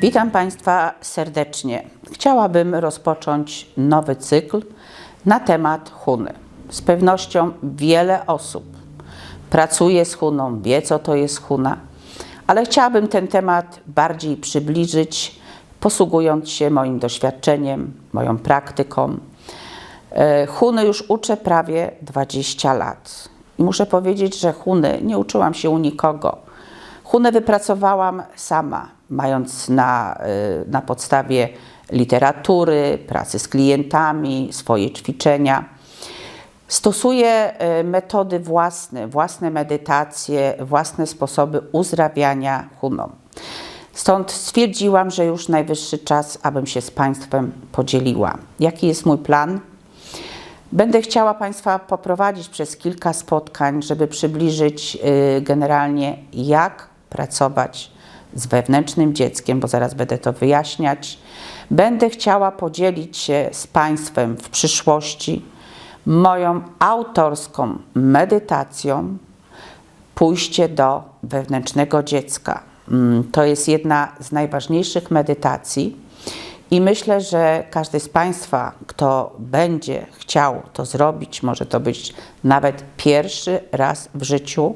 Witam Państwa serdecznie. Chciałabym rozpocząć nowy cykl na temat Huny. Z pewnością wiele osób pracuje z Huną, wie co to jest Huna, ale chciałabym ten temat bardziej przybliżyć, posługując się moim doświadczeniem, moją praktyką. E, Huny już uczę prawie 20 lat. I muszę powiedzieć, że Huny nie uczyłam się u nikogo. Hunę wypracowałam sama, mając na, y, na podstawie literatury, pracy z klientami, swoje ćwiczenia. Stosuję y, metody własne, własne medytacje, własne sposoby uzdrawiania huną. Stąd stwierdziłam, że już najwyższy czas, abym się z Państwem podzieliła. Jaki jest mój plan? Będę chciała Państwa poprowadzić przez kilka spotkań, żeby przybliżyć y, generalnie, jak pracować z wewnętrznym dzieckiem, bo zaraz będę to wyjaśniać. Będę chciała podzielić się z Państwem w przyszłości moją autorską medytacją pójście do wewnętrznego dziecka. Mm, To jest jedna z najważniejszych medytacji i myślę, że każdy z Państwa, kto będzie chciał to zrobić, może to być nawet pierwszy raz w życiu,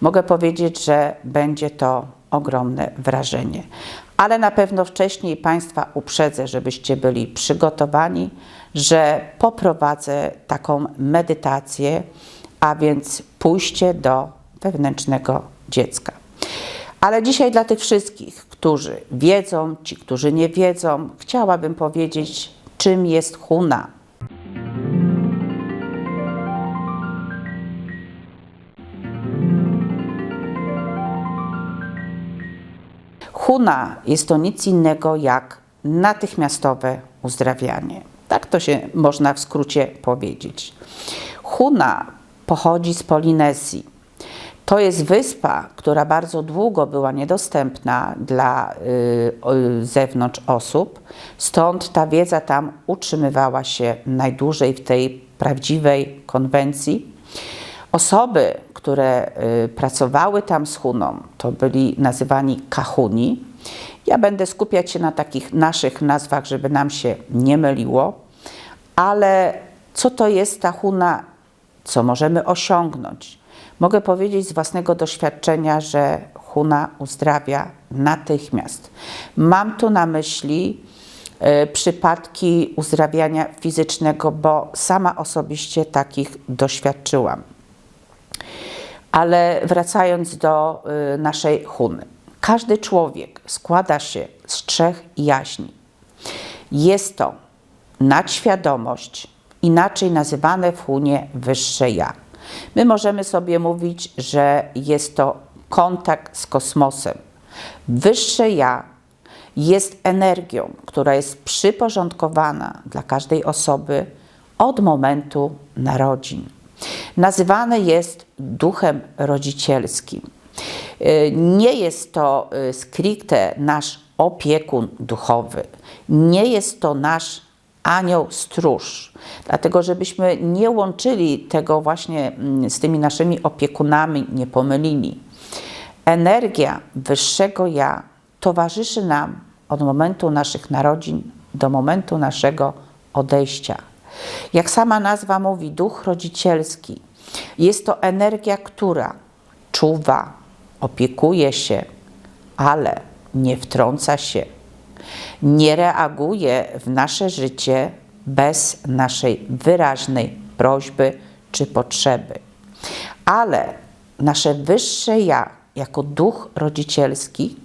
mogę powiedzieć, że będzie to ogromne wrażenie. Ale na pewno wcześniej Państwa uprzedzę, żebyście byli przygotowani, że poprowadzę taką medytację, a więc pójście do wewnętrznego dziecka. Ale dzisiaj dla tych wszystkich, którzy wiedzą, ci, którzy nie wiedzą, chciałabym powiedzieć, czym jest huna. Huna jest to nic innego jak natychmiastowe uzdrawianie. Tak to się można w skrócie powiedzieć. Huna pochodzi z Polinezji. To jest wyspa, która bardzo długo była niedostępna dla y, y, zewnątrz osób, stąd ta wiedza tam utrzymywała się najdłużej w tej prawdziwej konwencji. Osoby, które y, pracowały tam z Huną, to byli nazywani kahuni. Ja będę skupiać się na takich naszych nazwach, żeby nam się nie myliło, ale co to jest ta Huna, co możemy osiągnąć? Mogę powiedzieć z własnego doświadczenia, że Huna uzdrawia natychmiast. Mam tu na myśli y, przypadki uzdrawiania fizycznego, bo sama osobiście takich doświadczyłam. Ale wracając do y, naszej Huny. Każdy człowiek składa się z trzech jaźni. Jest to nadświadomość, inaczej nazywane w Hunie wyższe ja. My możemy sobie mówić, że jest to kontakt z kosmosem. Wyższe ja jest energią, która jest przyporządkowana dla każdej osoby od momentu narodzin. Nazywane jest duchem rodzicielskim. Y, Nie jest to y, stricte nasz opiekun duchowy, nie jest to nasz anioł stróż, dlatego żebyśmy nie łączyli tego właśnie mm, z tymi naszymi opiekunami, nie pomylili. Energia wyższego ja towarzyszy nam od momentu naszych narodzin do momentu naszego odejścia. Jak sama nazwa mówi, duch rodzicielski jest to energia, która czuwa, opiekuje się, ale nie wtrąca się, nie reaguje w nasze życie bez naszej wyraźnej prośby czy potrzeby. Ale nasze wyższe ja, jako duch rodzicielski,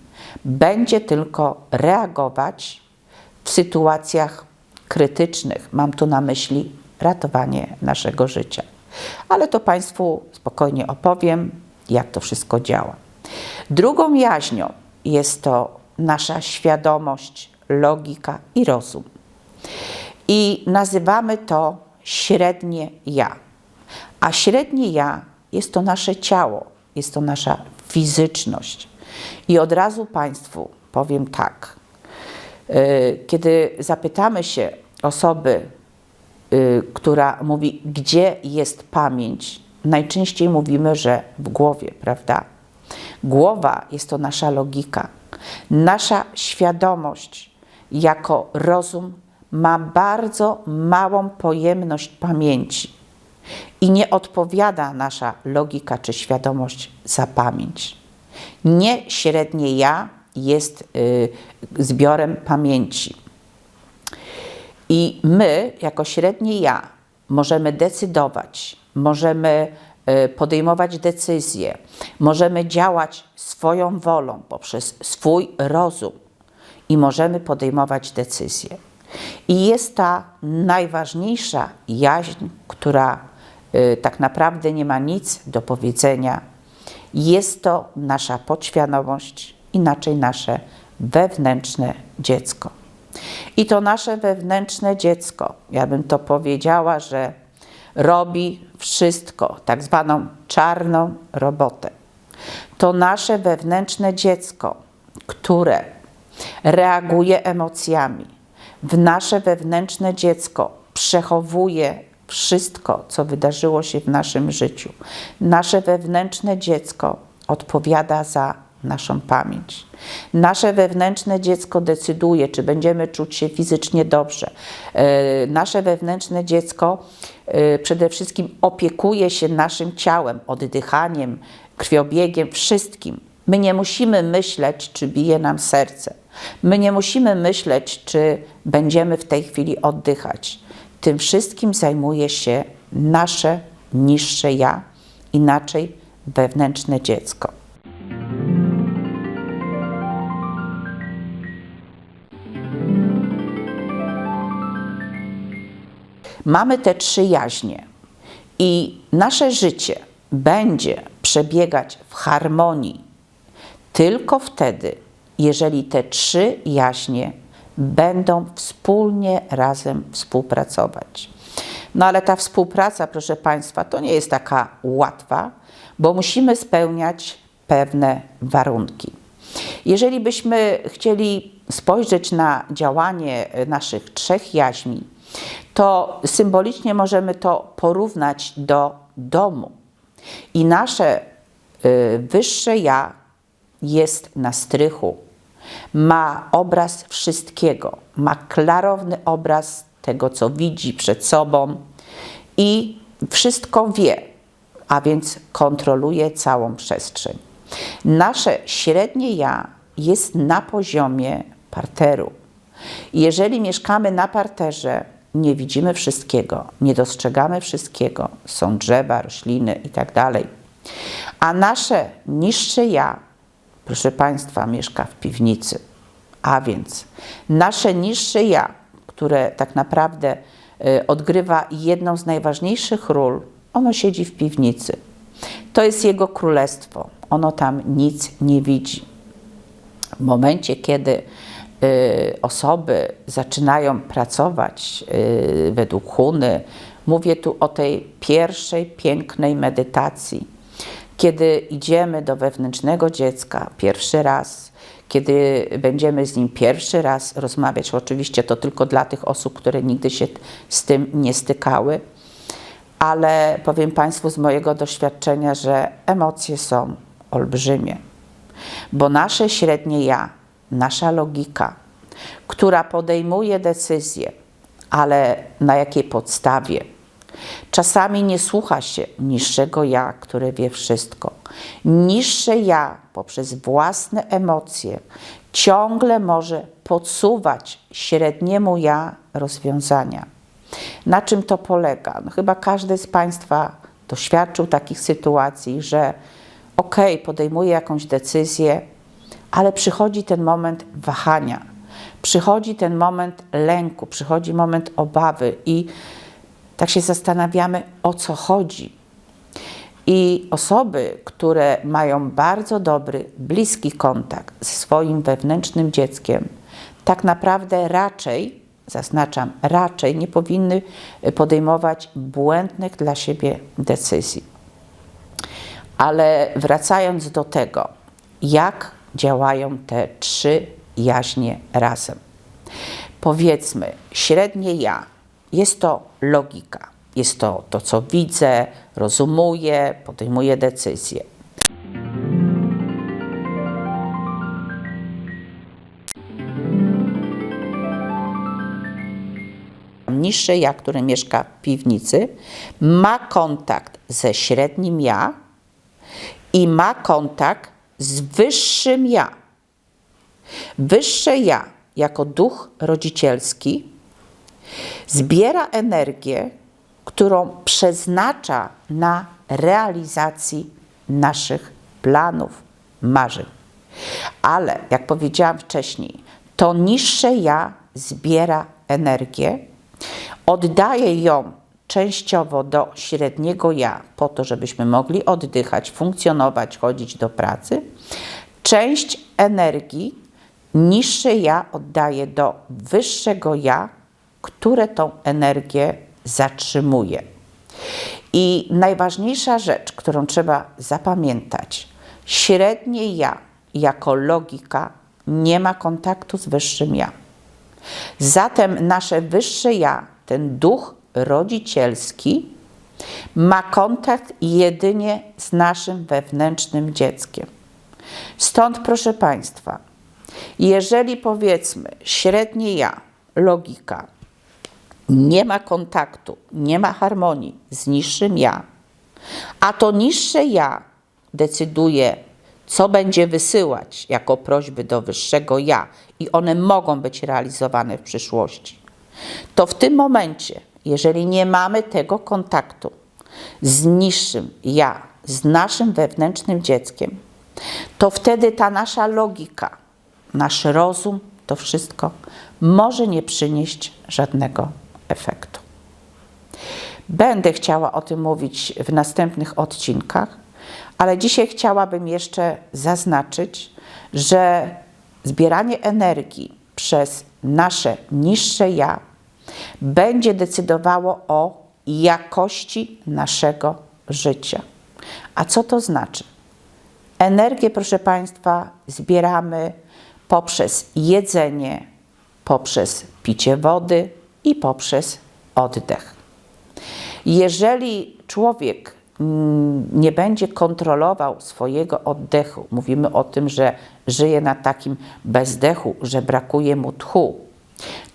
będzie tylko reagować w sytuacjach krytycznych. Mam tu na myśli ratowanie naszego życia. Ale to Państwu spokojnie opowiem, jak to wszystko działa. Drugą jaźnią jest to nasza świadomość, logika i rozum. I nazywamy to średnie ja. A średnie ja jest to nasze ciało, jest to nasza fizyczność. I od razu Państwu powiem tak. Yy, Kiedy zapytamy się osoby, yy, która mówi, gdzie jest pamięć, najczęściej mówimy, że w głowie, prawda? Głowa jest to nasza logika. Nasza świadomość jako rozum ma bardzo małą pojemność pamięci i nie odpowiada nasza logika czy świadomość za pamięć. Nie średnie ja jest y, zbiorem pamięci. I my, jako średnie ja, możemy decydować, możemy y, podejmować decyzje, możemy działać swoją wolą poprzez swój rozum i możemy podejmować decyzje. I jest ta najważniejsza jaźń, która y, tak naprawdę nie ma nic do powiedzenia. Jest to nasza podświadomość, inaczej nasze wewnętrzne dziecko. I to nasze wewnętrzne dziecko, ja bym to powiedziała, że robi wszystko, tak zwaną czarną robotę. To nasze wewnętrzne dziecko, które reaguje emocjami, w nasze wewnętrzne dziecko przechowuje wszystko, co wydarzyło się w naszym życiu. Nasze wewnętrzne dziecko odpowiada za naszą pamięć. Nasze wewnętrzne dziecko decyduje, czy będziemy czuć się fizycznie dobrze. E, nasze wewnętrzne dziecko e, przede wszystkim opiekuje się naszym ciałem, oddychaniem, krwiobiegiem, wszystkim. My nie musimy myśleć, czy bije nam serce. My nie musimy myśleć, czy będziemy w tej chwili oddychać. Tym wszystkim zajmuje się nasze niższe ja, inaczej wewnętrzne dziecko. Mamy te trzy jaźnie i nasze życie będzie przebiegać w harmonii tylko wtedy, jeżeli te trzy jaźnie będą wspólnie razem współpracować. No ale ta współpraca, proszę Państwa, to nie jest taka łatwa, bo musimy spełniać pewne warunki. Jeżeli byśmy chcieli spojrzeć na działanie naszych trzech jaźni, to symbolicznie możemy to porównać do domu. I nasze y, wyższe ja jest na strychu, ma obraz wszystkiego, ma klarowny obraz tego, co widzi przed sobą i wszystko wie, a więc kontroluje całą przestrzeń. Nasze średnie ja jest na poziomie parteru. Jeżeli mieszkamy na parterze, nie widzimy wszystkiego, nie dostrzegamy wszystkiego, są drzewa, rośliny itd. Tak a nasze niższe ja proszę Państwa, mieszka w piwnicy. A więc nasze niższe ja, które tak naprawdę y, odgrywa jedną z najważniejszych ról, ono siedzi w piwnicy. To jest jego królestwo. Ono tam nic nie widzi. W momencie, kiedy osoby zaczynają pracować y, według Huny, mówię tu o tej pierwszej pięknej medytacji, kiedy idziemy do wewnętrznego dziecka pierwszy raz, kiedy będziemy z nim pierwszy raz rozmawiać, oczywiście to tylko dla tych osób, które nigdy się z tym nie stykały, ale powiem Państwu z mojego doświadczenia, że emocje są olbrzymie, bo nasze średnie ja, nasza logika, która podejmuje decyzje, ale na jakiej podstawie? Czasami nie słucha się niższego ja, które wie wszystko. Niższe ja poprzez własne emocje ciągle może podsuwać średniemu ja rozwiązania. Na czym to polega? No chyba każdy z Państwa doświadczył takich sytuacji, że okay, podejmuje jakąś decyzję, ale przychodzi ten moment wahania, przychodzi ten moment lęku, przychodzi moment obawy i tak się zastanawiamy, o co chodzi. I osoby, które mają bardzo dobry, bliski kontakt ze swoim wewnętrznym dzieckiem, tak naprawdę raczej, zaznaczam, raczej nie powinny podejmować błędnych dla siebie decyzji. Ale wracając do tego, jak działają te trzy jaźnie razem. Powiedzmy, średnie ja jest to logika, jest to to, co widzę, rozumuję, podejmuję decyzje. Niższe ja, które mieszka w piwnicy, ma kontakt ze średnim ja i ma kontakt z wyższym ja. Wyższe ja, jako duch rodzicielski, zbiera energię, którą przeznacza na realizacji naszych planów, marzeń. Ale, jak powiedziałam wcześniej, to niższe ja zbiera energię, oddaje ją częściowo do średniego ja, po to, żebyśmy mogli oddychać, funkcjonować, chodzić do pracy. Część energii niższe ja oddaje do wyższego ja, które tą energię zatrzymuje. I najważniejsza rzecz, którą trzeba zapamiętać, średnie ja jako logika nie ma kontaktu z wyższym ja. Zatem nasze wyższe ja, ten duch rodzicielski, ma kontakt jedynie z naszym wewnętrznym dzieckiem. Stąd, proszę Państwa, jeżeli powiedzmy średnie ja, logika, nie ma kontaktu, nie ma harmonii z niższym ja, a to niższe ja decyduje, co będzie wysyłać jako prośby do wyższego ja i one mogą być realizowane w przyszłości, to w tym momencie, jeżeli nie mamy tego kontaktu z niższym ja, z naszym wewnętrznym dzieckiem, to wtedy ta nasza logika, nasz rozum, to wszystko może nie przynieść żadnego efektu. Będę chciała o tym mówić w następnych odcinkach, ale dzisiaj chciałabym jeszcze zaznaczyć, że zbieranie energii przez nasze niższe ja będzie decydowało o jakości naszego życia. A co to znaczy? Energię, proszę Państwa, zbieramy poprzez jedzenie, poprzez picie wody i poprzez oddech. Jeżeli człowiek mm, nie będzie kontrolował swojego oddechu, mówimy o tym, że żyje na takim bezdechu, że brakuje mu tchu,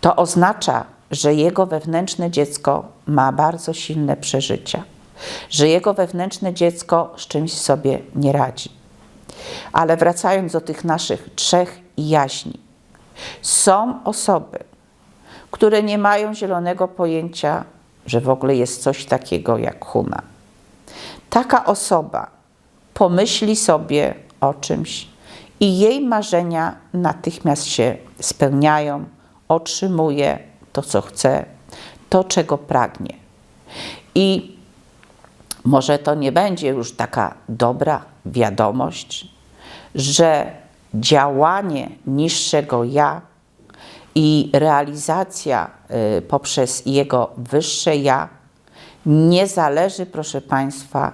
to oznacza, że jego wewnętrzne dziecko ma bardzo silne przeżycia, że jego wewnętrzne dziecko z czymś sobie nie radzi. Ale wracając do tych naszych trzech jaźni, są osoby, które nie mają zielonego pojęcia, że w ogóle jest coś takiego jak huna. Taka osoba pomyśli sobie o czymś i jej marzenia natychmiast się spełniają, otrzymuje to, co chce, to, czego pragnie. I może to nie będzie już taka dobra wiadomość, że działanie niższego ja i realizacja y, poprzez jego wyższe ja nie zależy, proszę Państwa,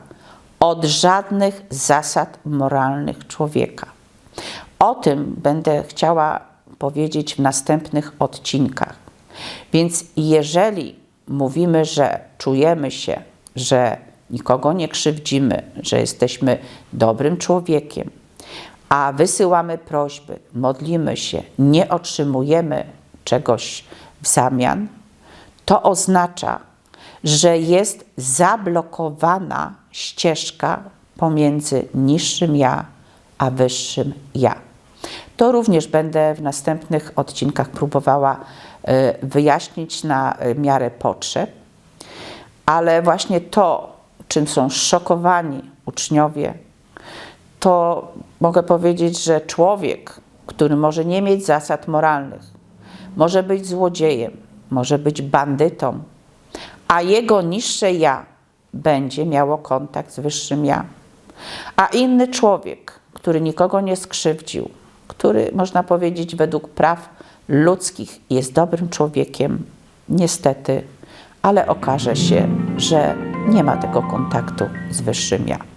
od żadnych zasad moralnych człowieka. O tym będę chciała powiedzieć w następnych odcinkach. Więc jeżeli mówimy, że czujemy się, że nikogo nie krzywdzimy, że jesteśmy dobrym człowiekiem, a wysyłamy prośby, modlimy się, nie otrzymujemy czegoś w zamian, to oznacza, że jest zablokowana ścieżka pomiędzy niższym ja a wyższym ja. To również będę w następnych odcinkach próbowała y, wyjaśnić na miarę potrzeb, ale właśnie to, czym są szokowani uczniowie, to mogę powiedzieć, że człowiek, który może nie mieć zasad moralnych, może być złodziejem, może być bandytą, a jego niższe ja będzie miało kontakt z wyższym ja. A inny człowiek, który nikogo nie skrzywdził, który można powiedzieć według praw ludzkich jest dobrym człowiekiem, niestety, ale okaże się, że nie ma tego kontaktu z wyższym ja.